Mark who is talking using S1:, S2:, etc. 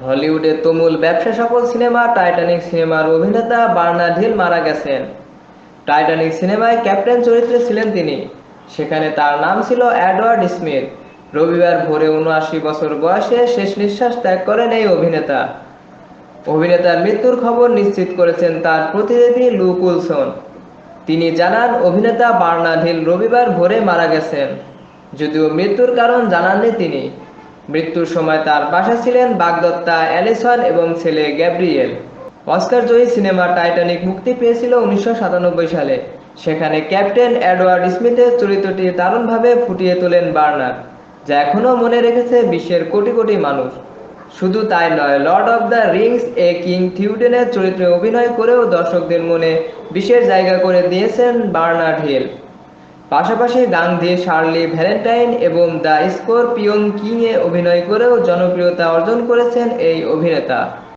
S1: হলিউডের তুমুল ব্যবসা সফল সিনেমা, টাইটানিক সিনেমার অভিনেতা বার্নার্ড হিল মারা গেছেন। টাইটানিক সিনেমায় ক্যাপ্টেন চরিত্রে ছিলেন তিনি। সেখানে তার নাম ছিল অ্যাডওয়ার্ড স্মিথ। রবিবার ভোরে উনআশি বছর বয়সে শেষ নিঃশ্বাস ত্যাগ করেন এই অভিনেতা। অভিনেতার মৃত্যুর খবর নিশ্চিত করেছেন তার প্রতিনিধি লুক উলসন তিনি জানান, অভিনেতা বার্নার্ড হিল রবিবার ভোরে মারা গেছেন। যদিও মৃত্যুর কারণ জানাননি তিনি মৃত্যুর সময় তার পাশে ছিলেন বাগদত্তা অ্যালিসন এবং ছেলে গ্যাব্রিয়েল। অস্কার জয়ী সিনেমা টাইটানিক মুক্তি পেয়েছিল উনিশশো সাতানব্বই সালে। সেখানে ক্যাপ্টেন এডওয়ার্ড স্মিথের চরিত্রটি দারুণভাবে ফুটিয়ে তোলেন বার্নার যা এখনও মনে রেখেছে বিশ্বের কোটি কোটি মানুষ। শুধু তাই নয়, লর্ড অব দ্য রিংস এ কিং থিউডেনের চরিত্রে অভিনয় করেও দর্শকদের মনে বিশেষ জায়গা করে দিয়েছেন বার্নার্ড হিল। পাশাপাশি গান্ধী শার্লি ভ্যালেন্টাইন এবং দ্য স্করপিয়ন কিংয়ে অভিনয় করেও জনপ্রিয়তা অর্জন করেছেন এই অভিনেতা।